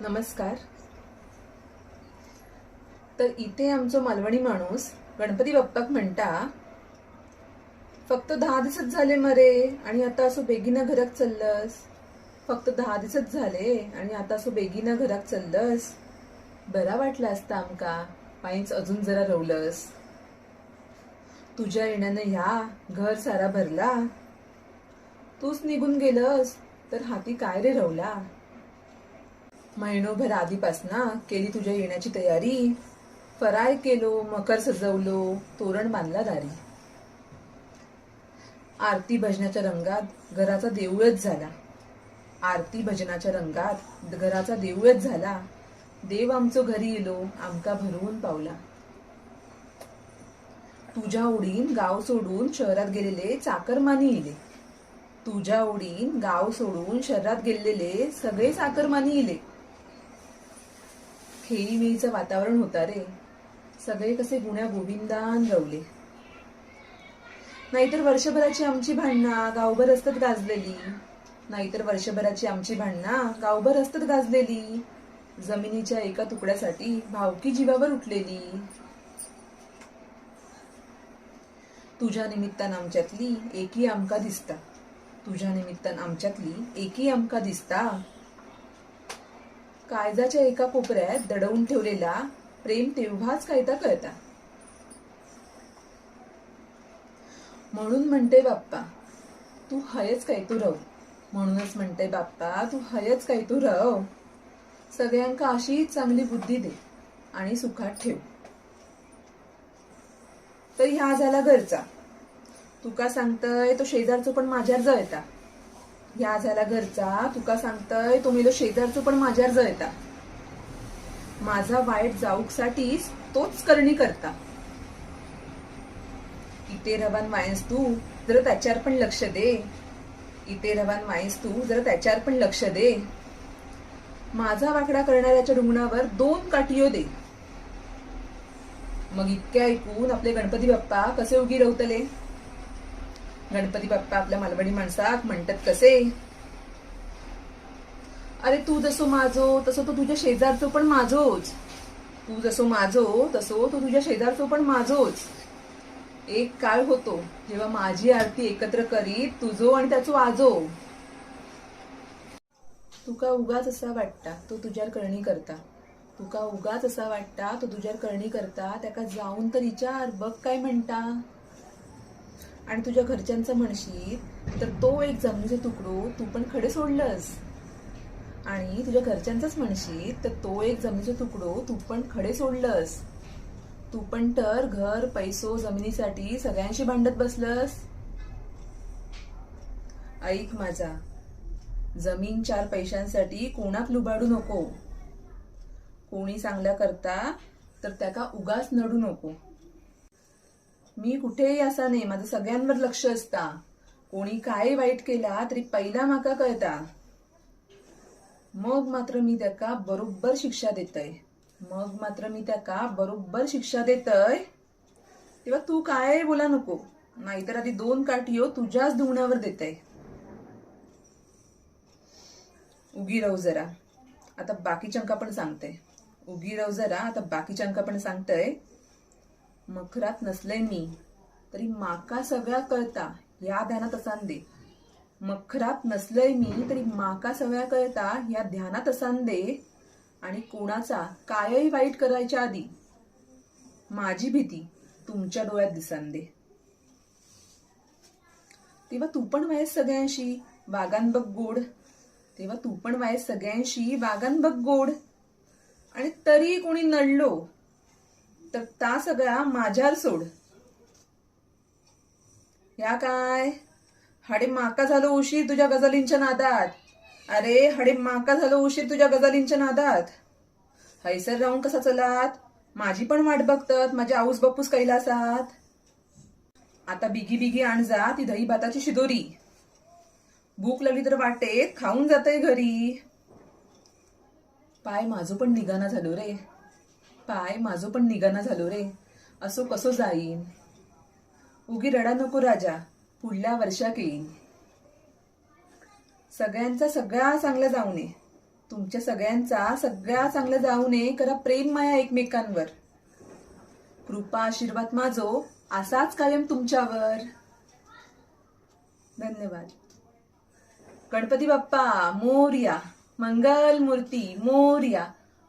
नमस्कार. तर इथे आमचो मालवणी माणूस गणपती बाप्पाक म्हणता फक्त दहा दिवसच झाले मरे आणि आता असो बेगीना घराक चल्लस. फक्त दहा दिवसच झाले आणि आता असो बेगीना घराक चल्लस. बरा वाटला असता आमका पायीच अजून जरा रवलस. तुझ्या येण्यानं ह्या घर सारा भरला. तूच निघून गेलस तर हाती काय रे रवला? महिनोभर आधीपासना केली तुझ्या येण्याची तयारी. फराय केलो मकर सजवलो तोरण बांधला दारी. आरती भजनाच्या रंगात घराचा देऊळच झाला. आरती भजनाच्या रंगात घराचा देऊळच झाला. देव आमचो घरी येलो आमका भरवून पावला. तुझ्या ओढीन गाव सोडून शहरात गेलेले चाकरमानी इले. तुझ्या ओढीन गाव सोडून शहरात गेलेले सगळे चाकरमानी इले. खेळीमेळीचं वातावरण होता. रे सगळे कसे गुण्या गोविंदान रवले. नाहीतर वर्षभराची आमची भांडणा गावभर असतात गाजलेली. नाहीतर वर्षभराची आमची भांडणा गावभर असतात गाजलेली. जमिनीच्या एका तुकड्यासाठी भावकी जीवावर उठलेली. तुझ्या निमित्तान आमच्यातली एकी आमका दिसता. तुझ्या निमित्तान आमच्यातली एकी आमका दिसता. काळजाच्या एका कोपऱ्यात दडवून ठेवलेला प्रेम तेव्हाच कायदा कळता. म्हणून म्हणते बाप्पा तू हयच काय तू रव म्हणूनच म्हणते बाप्पा तू हयच काय तू रव सगळ्यांका अशीच चांगली बुद्धी दे आणि सुखात ठेव. तर ह्या झाला घरचा. तुका सांगतय तो शेजारचो पण माझ्यावर जळता. ह्या झाला घरचा. तुका सांगतय तो शेजारचो पण माझ्यावर जळता. माझा वाईट जाऊकसाठीच तोच करणी करता. इथे रवान वायस तू जरा त्याच्यावर पण लक्ष दे. इथे रवान वायस तू जरा त्याच्यावर पण लक्ष दे. माझा वाकडा करणाऱ्याच्या रुग्णावर दोन काटियो दे. मग इतके ऐकून आपले गणपती बाप्पा कसे उगी रवतले? गणपती बाप्पा आपल्या मालवणी माणसाक म्हणतात कसे? अरे तू जसो माझो तसं तो तुझ्या शेजारचो पण माझोच. तू जसो माझो तसो तो तुझ्या शेजारचो पण माझोच. एक काळ होतो जेव्हा माझी आरती एकत्र करीत तुझो आणि त्याचो आजो. तुका उगाच असा वाटता तो तुझ्यावर करणी करता. तुका उगाच असा वाटता तो तुझ्यावर करणी करता त्याका जाऊन तर विचार बघ काय म्हणता. आणि तुझ्या घरच्यांचं म्हणशील तर तो एक जमिनीचा तुकडो तू पण खडे सोडलंस. आणि तुझ्या घरच्यांचंच म्हणशील तर तो एक जमिनीचा तुकडो तू पण खडे सोडलंस. तू पण तर घर पैसो जमिनीसाठी सगळ्यांशी भांडत बसलस. ऐक माझा जमीन चार पैशांसाठी कोणाक लुबाडू नको. कोणी चांगल्या करता तर त्याका उगाच नडू नको. मी कुठेही असा नाही माझं सगळ्यांवर लक्ष असता. कोणी काय वाईट केला तरी पहिला माका कळता. मग मात्र मी त्याका बरोबर शिक्षा देतय. मग मात्र मी त्याका बरोबर शिक्षा देतय. तेव्हा तू काय बोला नको. नाहीतर आधी दोन काठीओ तुझ्याच धुवण्यावर देतय. उगी राहू जरा. आता बाकीच्या अंका पण सांगते उगी राहू जरा. आता बाकीच्या अंका पण सांगतय. मखरात नसलंय मी तरी माका सगळ्या कळता या ध्यानात असान दे. मखरात नसलंय मी तरी माका सगळ्या कळता या ध्यानात असान दे. आणि कोणाचा कायही वाईट करायच्या आधी माझी भीती तुमच्या डोळ्यात दिसान दे. तेव्हा तू पण वायस सगळ्यांशी वागान बघ गोड. तेव्हा तू पण वायस सगळ्यांशी वागान बघ गोड. आणि तरी कोणी नडलो तर ता सगळा माझ्यावर सोड. या काय? हाडे माका झालो उशीर तुझ्या गजालींच्या नादात. अरे हडे माका झालो उशीर तुझ्या गजालींच्या नादात. हैसर राहून कसा चलात? माझी पण वाट बघतात माझ्या आऊस बापूस कैलासात. आता बिगी बिगी आण जा ती दही भाताची शिदोरी. भूक लागली तर वाटेत खाऊन जातय घरी. पाय माझं पण निघाना झालो रे. पाय माझं पण निघाना झालो रे. असो कसो जाईन. उगी रडा नको राजा. पुढल्या वर्षाक येईन. सगळ्यांचा सगळा चांगला जाऊ नये. तुमच्या सगळ्यांचा सगळ्या चांगलं जाऊ नये करा प्रेम माया एकमेकांवर. कृपा आशीर्वाद माझो असाच कायम तुमच्यावर. धन्यवाद. गणपती बाप्पा मोर्या. मंगल मूर्ती मोर्या.